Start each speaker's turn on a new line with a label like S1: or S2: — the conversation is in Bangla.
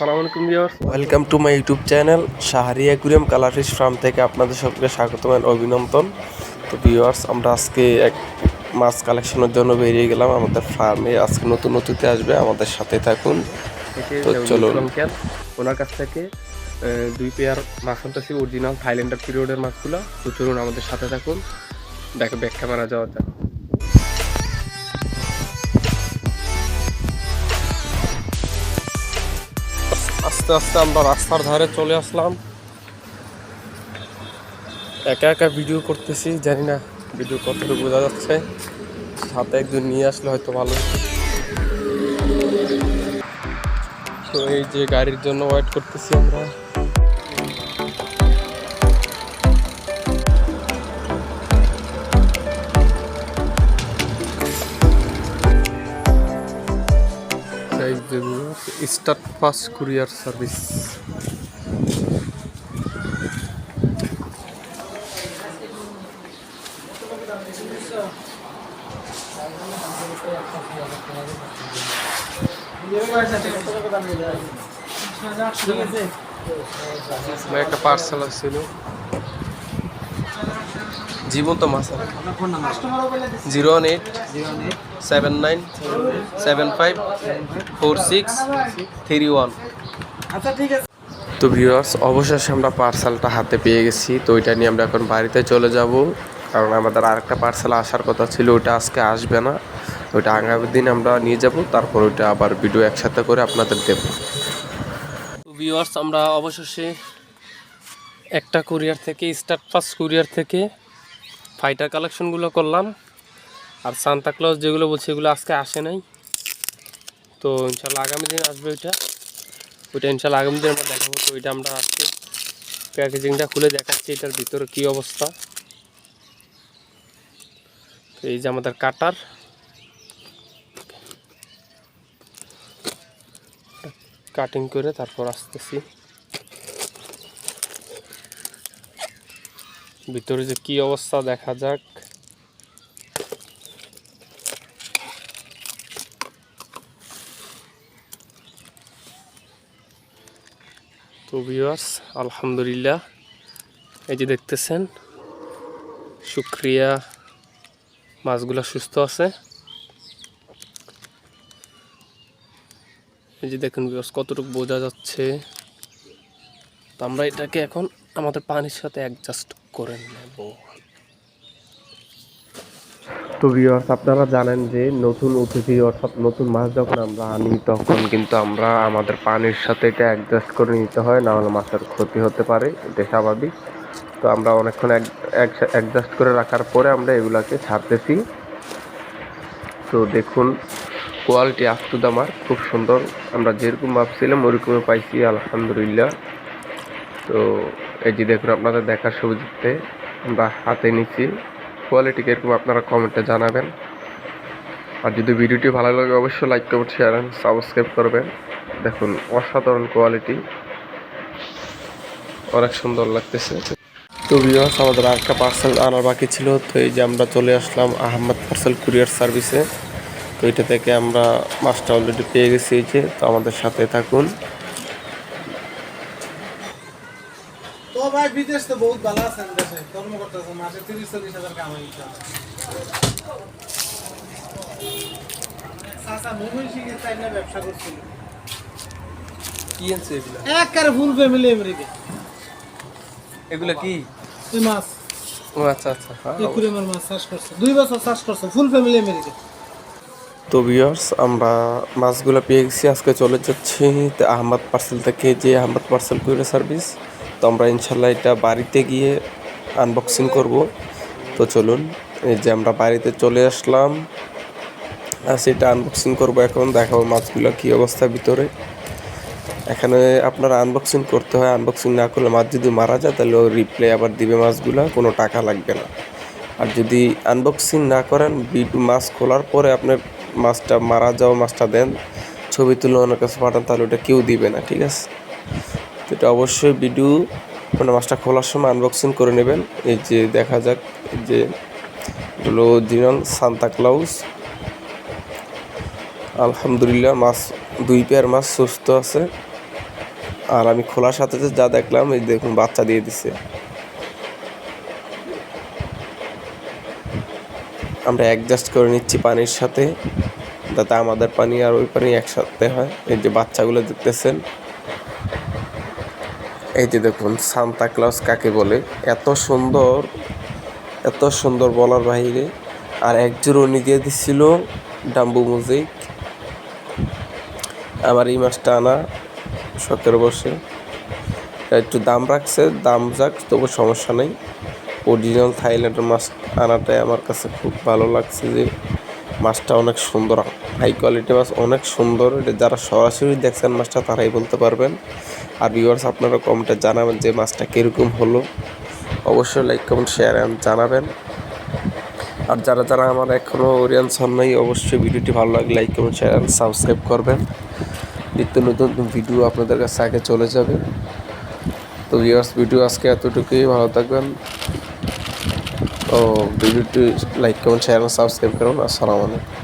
S1: আসসালামু আলাইকুম viewers.
S2: Welcome to my YouTube channel Shahri aquarium colour fish farm থেকে আপনাদের সকলকে স্বাগত এবং অভিনন্দন। তো ভিউয়ার্স আমরা আজকে এক মাছ কালেকশনের জন্য বেরিয়ে গেলাম আমাদের ফার্মে। আজকে নতুন অতিথি আসবে আমাদের সাথে থাকুন।
S1: থেকে
S2: তো চলুন।
S1: ওনার কাছ থেকে দুই পেয়ার মাছ আনতেছি অরিজিনাল থাইল্যান্ডার পিরিয়ডের মাছগুলো। তো চলুন আমাদের সাথে থাকুন। দেখো ব্যাক ক্যামেরা যাওয়া যাক। আস্তে আস্তে আমরা রাস্তার ধারে চলে আসলাম। একা একা ভিডিও করতেছি, জানি না ভিডিও কতটুকু বোঝা যাচ্ছে। সাথে একজন নিয়ে আসলে হয়তো ভালো। তো এই যে গাড়ির জন্য ওয়েট করতেছি আমরা। Start fast courier service. একটা পার্সেল আসছিল জীবন্ত মাছ zero one eight seven nine seven five four six three one. তো ভিউয়ার্স অবশেষে আমরা পার্সেলটা হাতে পেয়ে গেছি। তো ওইটা নিয়ে আমরা এখন বাড়িতে চলে যাব। কারণ আমাদের আরেকটা পার্সেল আসার কথা ছিল ওইটা আজকে আসবে না। ওইটা আগামী দিন আমরা নিয়ে যাব। তারপর ওইটা আবার ভিডিও একসাথে করে আপনাদের দেব। তো ভিউয়ার্স আমরা অবশেষে একটা কুরিয়ার থেকে স্টার্ট ফার্স্ট কুরিয়ার থেকে ফাইটার কালেকশনগুলো করলাম। আর সান্তা ক্লজ যেগুলো বলছি এগুলো আজকে আসে নাই। তো ইনশাল্লাহ আগামী দিন আসবে ওইটা। ওইটা ইনশাল্লাহ আগামী দিন আমরা দেখাবো। তো ওইটা আমরা আজকে প্যাকেজিংটা খুলে দেখাচ্ছি এটার ভিতরে কী অবস্থা। এই যে আমাদের কাটার কাটিং করে তারপর আসতেছি। ভিতরে যে কি অবস্থা, দেখা যাক। তো ভিউয়ার্স আলহামদুলিল্লাহ, এই যে দেখতেছেন, শুক্রিয়া, মাছগুলো সুস্থ আছে। এই যে দেখুন ভিউয়ার্স কতটুকু বোঝা যাচ্ছে। তো আমরা এটাকে এখন আমাদের পানির সাথে অ্যাডজাস্ট করে নেব। তো ভিউয়ার্স আপনারা জানেন যে নতুন অতিথি অর্থাৎ নতুন মাছ যখন আমরা আনি, তখন কিন্তু আমরা আমাদের পানির সাথে এটা অ্যাডজাস্ট করে নিতে হয়, না হলে মাছের ক্ষতি হতে পারে এটা স্বাভাবিক। তো আমরা অনেকক্ষণ অ্যাডজাস্ট করে রাখার পরে আমরা এগুলাকে ছাড়তেছি। তো দেখুন কোয়ালিটি আপ আমার খুব সুন্দর। আমরা যেরকম ভাবছিলাম, ওরকমই পাইছি, আলহামদুলিল্লাহ। তো এই যে দেখুন, আপনাদের দেখার সুবিধাতে আমরা হাতে নিচ্ছি। কোয়ালিটি কীরকম আপনারা কমেন্টে জানাবেন। আর যদি ভিডিওটি ভালো লাগে, অবশ্যই লাইক কমেন্ট শেয়ার সাবস্ক্রাইব করবেন। দেখুন, অসাধারণ কোয়ালিটি অনেক সুন্দর লাগতেছে। তো ভিউয়ার্স আমাদের আরেকটা পার্সেল আনার বাকি ছিল। তো এই যে আমরা চলে আসলাম আহমদ পার্সেল কুরিয়ার সার্ভিসে তো এটা থেকে আমরা মাছটা অলরেডি পেয়ে গেছি এই যে। তো আমাদের সাথে থাকুন।
S3: তো ভাই বিদেশ তো বহুত ভালো আছেন দেশে। কর্ম করতেছে মাসে তিরিশ চল্লিশ হাজার কামাই চাচা মুমিন শিখে চাই না ব্যবসা করছিল?
S1: কি আনছে এগুলো?
S3: একবারে ফুল ফ্যামিলি আমেরিকা
S1: এগুলো কি?
S3: এই মাছ।
S1: ও আচ্ছা আচ্ছা হ্যাঁ
S3: একুরিয়ামের মাছ চাষ করছে। দুই বছর চাষ করছে ফুল ফ্যামিলি আমেরিকা
S2: তো ভিউয়ার্স আমরা মাছগুলো পেয়ে গেছি আজকে চলে যাচ্ছি আহমদ পার্সেল থেকে যে আহমদ পার্সেল কুরিয়ার সার্ভিস তো আমরা ইনশাল্লাহ এটা বাড়িতে গিয়ে আনবক্সিং করব। তো চলুন, এই যে আমরা বাড়িতে চলে আসলাম। আর সেটা আনবক্সিং করব এখন, দেখাবো মাছগুলো কী অবস্থা ভিতরে। এখানে আপনারা আনবক্সিং করতে হয় আনবক্সিং না করলে মাছ যদি মারা যায়, তাহলে রিপ্লে আবার দিবে মাছগুলো, কোনো টাকা লাগবে না। আর যদি আনবক্সিং না করেন মাছ খোলার পরে আপনার মাছটা মারা যাওয়া মাছটা দেন, ছবি তুলে ওনার কাছে পাঠান, তাহলে ওটা কেউ দিবে না, ঠিক আছে? তো এটা অবশ্যই ভিডিও মানে মাছটা খোলার সময় আনবক্সিং করে নেবেন। এই যে দেখা যাক যে হলো সান্তা ক্লাউস। আলহামদুলিল্লাহ মাছ, দুই পেয়ার মাছ সুস্থ আছে। আর আমি খোলার সাথে সাথে যা দেখলাম, এই দেখুন বাচ্চা দিয়ে দিছে। আমরা অ্যাডজাস্ট করে নিচ্ছি পানির সাথে, যাতে আমাদের পানি আর ওই পানি একসাথে হয়। এই যে বাচ্চাগুলো দেখতেছেন। এই যে দেখুন, সান্তা ক্লজ কাকে বলে? এত সুন্দর এত সুন্দর বলার বাইরে আর এক জোড়ো দিয়ে দিছিল ডাম্বু মুজিক আমার এই মাছটা আনা শখের বসে একটু দাম রাখছে, দাম যাক, তবু সমস্যা নেই। অরিজিনাল থাইল্যান্ডের মাছ আনাটাই আমার কাছে খুব ভালো লাগছে যে মাছটা অনেক সুন্দর। হাই কোয়ালিটি মাছ অনেক সুন্দর। এটা যারা সরাসরি দেখছেন মাছটা, তারাই বলতে পারবেন। আর ভিউয়ার্স আপনারা কমেন্টে জানাবেন যে মাছটা কীরকম হলো। অবশ্যই লাইক কমেন্ট শেয়ার জানাবেন। আর যারা যারা আমার এখনও অরিয়ান্স হন নাই, অবশ্যই ভিডিওটি ভালো লাগলে লাইক কমেন্ট শেয়ার সাবস্ক্রাইব করবেন। নিত্য নতুন ভিডিও আপনাদের কাছে আগে চলে যাবে। তো ভিউয়ার্স ভিডিও আজকে এতটুকুই। ভালো থাকবেন। ও ভিডিওটি লাইক কমেন্ট শেয়ার সাবস্ক্রাইব করুন। আসসালামু আলাইকুম।